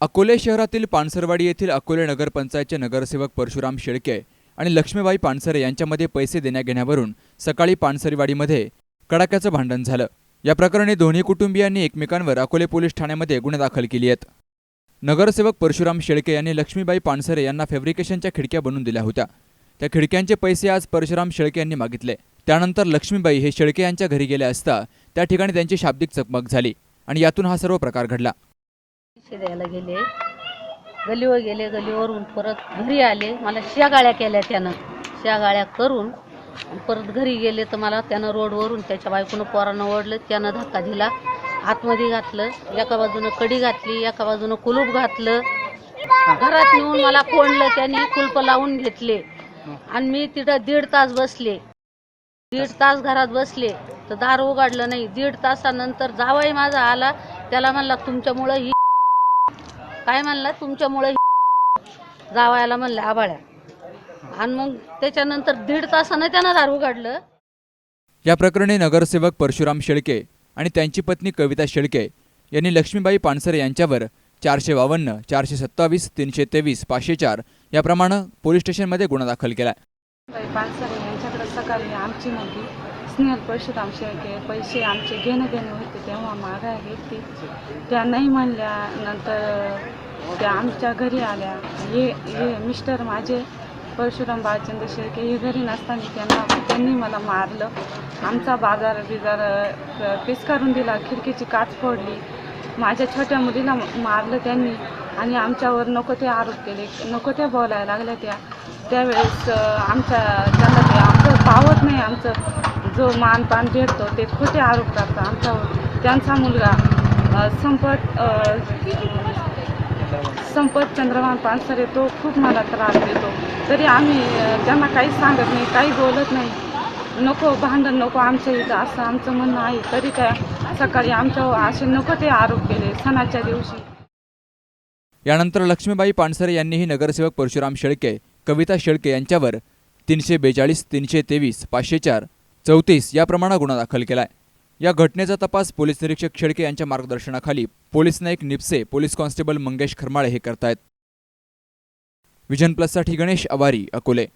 अकोले शहरातील पानसरवाडी येथील अकोले नगरपंचायतचे नगरसेवक परशुराम शेळके आणि लक्ष्मीबाई पानसरे यांच्यामध्ये पैसे देण्याघेण्यावरून सकाळी पानसरीवाडीमध्ये कडाक्याचं भांडण झालं. या प्रकरणी दोन्ही कुटुंबियांनी एकमेकांवर अकोले पोलीस ठाण्यामध्ये गुन्हे दाखल केली आहेत. नगरसेवक परशुराम शेळके यांनी लक्ष्मीबाई पानसरे यांना फॅब्रिकेशनच्या खिडक्या बनवून दिल्या होत्या. त्या खिडक्यांचे पैसे आज परशुराम शेळके यांनी मागितले. त्यानंतर लक्ष्मीबाई हे शेळके यांच्या घरी गेले असता त्या ठिकाणी त्यांची शाब्दिक चकमक झाली आणि यातून हा सर्व प्रकार घडला. पैसे गेले. गलीवर गेले गलीवरून परत घरी आले. मला शेगाळ्या केल्या त्यानं. शेगाळ्या करून परत घरी गेले तर मला त्यानं रोडवरून त्याच्या बायकोनं पोरानं ओढलं. त्यानं धक्का दिला. आतमध्ये घातलं. एका बाजूनं कडी घातली एका बाजूनं कुलूप घातलं. घरात नेऊन मला कोंडलं त्याने कुलप लावून घेतले. आणि मी तिथं दीड तास बसले. दीड तास घरात बसले. तर दार उघडलं नाही. दीड तासानंतर जावाई माझा आला. त्याला म्हणला तुमच्यामुळं ही काय म्हणला? तुमच्यामुळे जावायला म्हणलं आबाळ्या आणि मग त्याच्यानंतर दीड तासानं त्यानं दार उघडलं या प्रकरणी नगरसेवक परशुराम शेळके आणि त्यांची पत्नी कविता शेळके यांनी लक्ष्मीबाई पानसरे यांच्यावर चारशे बावन्न चारशे सत्तावीस तीनशे तेवीस पाचशे चार याप्रमाणे पोलीस स्टेशनमध्ये गुन्हा दाखल केला. बाई पानसरे यांच्याकडे सकाळी आमची मुलगी स्नेहल परशुराम शेळके पैसे आमचे घेणं देणे होते तेव्हा मागाय घेतली त्या नाही म्हणल्यानंतर त्या आमच्या घरी आल्या. हे हे मिस्टर माझे परशुराम बाळचंद्र शेळके हे घरी नसताना त्यांना त्यांनी मला मारलं. आमचा बाजार बिजार पिस्कारून दिला खिडकीची काच फोडली. माझ्या छोट्या मुलीला मारलं त्यांनी आणि आमच्यावर नको ते आरोप केले नको त्या बोलायला लागल्या त्या. त्यावेळेस आमच्या त्यांना ते आमचं पावत नाही आमचं. जो मानपान भेटतो ते खोटे आरोप करतात आमच्यावर. त्यांचा मुलगा संपत संपत चंद्रमान पानसरे तो खूप मला त्रास देतो. तरी आम्ही त्यांना काहीच सांगत नाही काही बोलत नाही. नको भांडण नको आमच्या इथं असं आमचं म्हणणं आहे. तरी त्या सकाळी आमच्यावर असे नको ते आरोप केले सणाच्या दिवशी. यानंतर लक्ष्मीबाई पानसरे यांनीही नगरसेवक परशुराम शेळके कविता शेळके यांच्यावर तीनशे बेचाळीस तीनशे तेवीस पाचशे चार चौतीस या प्रमाणात गुन्हा दाखल केलाय. या घटनेचा तपास पोलीस निरीक्षक शेळके यांच्या मार्गदर्शनाखाली police Naik Nipse police constable Mangesh Kharmale हे करतायत. विजन प्लससाठी गणेश अवारी अकोले.